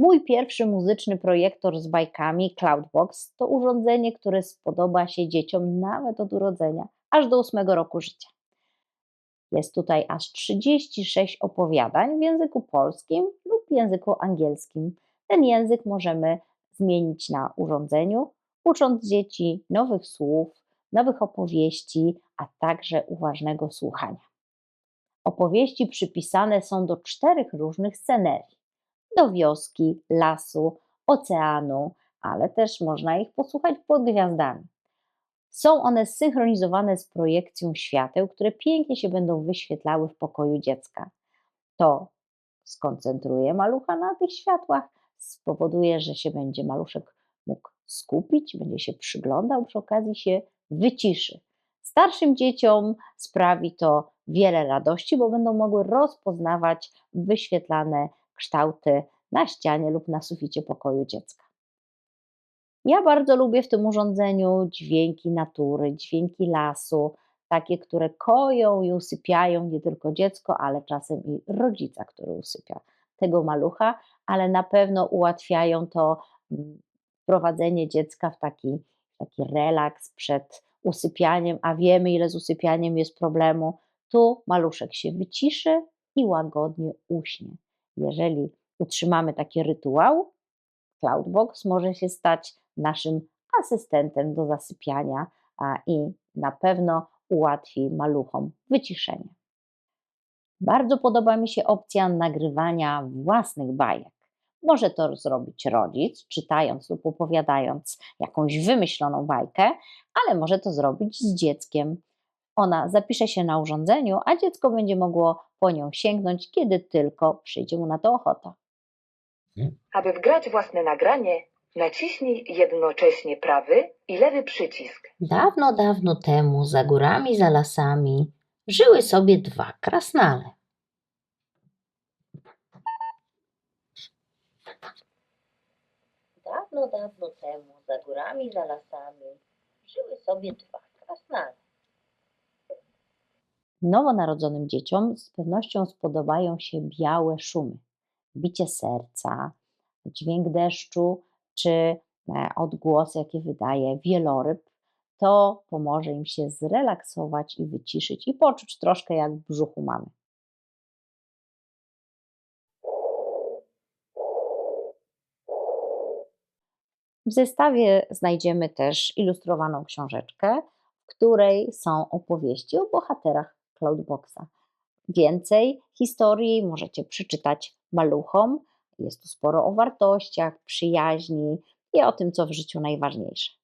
Mój pierwszy muzyczny projektor z bajkami Cloudbox to urządzenie, które spodoba się dzieciom nawet od urodzenia, aż do ósmego roku życia. Jest tutaj aż 36 opowiadań w języku polskim lub języku angielskim. Ten język możemy zmienić na urządzeniu, ucząc dzieci nowych słów, nowych opowieści, a także uważnego słuchania. Opowieści przypisane są do czterech różnych scenerii: do wioski, lasu, oceanu, ale też można ich posłuchać pod gwiazdami. Są one zsynchronizowane z projekcją świateł, które pięknie się będą wyświetlały w pokoju dziecka. To skoncentruje malucha na tych światłach, spowoduje, że się będzie maluszek mógł skupić, będzie się przyglądał, przy okazji się wyciszy. Starszym dzieciom sprawi to wiele radości, bo będą mogły rozpoznawać wyświetlane kształty na ścianie lub na suficie pokoju dziecka. Ja bardzo lubię w tym urządzeniu dźwięki natury, dźwięki lasu, takie, które koją i usypiają nie tylko dziecko, ale czasem i rodzica, który usypia tego malucha, ale na pewno ułatwiają to mm, wprowadzenie dziecka w taki, taki relaks przed usypianiem, a wiemy, ile z usypianiem jest problemu. Tu maluszek się wyciszy i łagodnie uśnie. Jeżeli utrzymamy taki rytuał, Cloudbox może się stać naszym asystentem do zasypiania i na pewno ułatwi maluchom wyciszenie. Bardzo podoba mi się opcja nagrywania własnych bajek. Może to zrobić rodzic, czytając lub opowiadając jakąś wymyśloną bajkę, ale może to zrobić z dzieckiem. Ona zapisze się na urządzeniu, a dziecko będzie mogło po nią sięgnąć, kiedy tylko przyjdzie mu na to ochota. Aby wgrać własne nagranie, naciśnij jednocześnie prawy i lewy przycisk. Dawno, dawno temu, za górami, za lasami, żyły sobie dwa krasnale. Dawno, dawno temu, za górami, za lasami, żyły sobie dwa krasnale. Nowonarodzonym dzieciom z pewnością spodobają się białe szumy. Bicie serca, dźwięk deszczu czy e, odgłosy, jakie wydaje wieloryb. To pomoże im się zrelaksować i wyciszyć i poczuć troszkę jak w brzuchu mamy. W zestawie znajdziemy też ilustrowaną książeczkę, w której są opowieści o bohaterach Cloudboxa. Więcej historii możecie przeczytać maluchom. Jest tu sporo o wartościach, przyjaźni i o tym, co w życiu najważniejsze.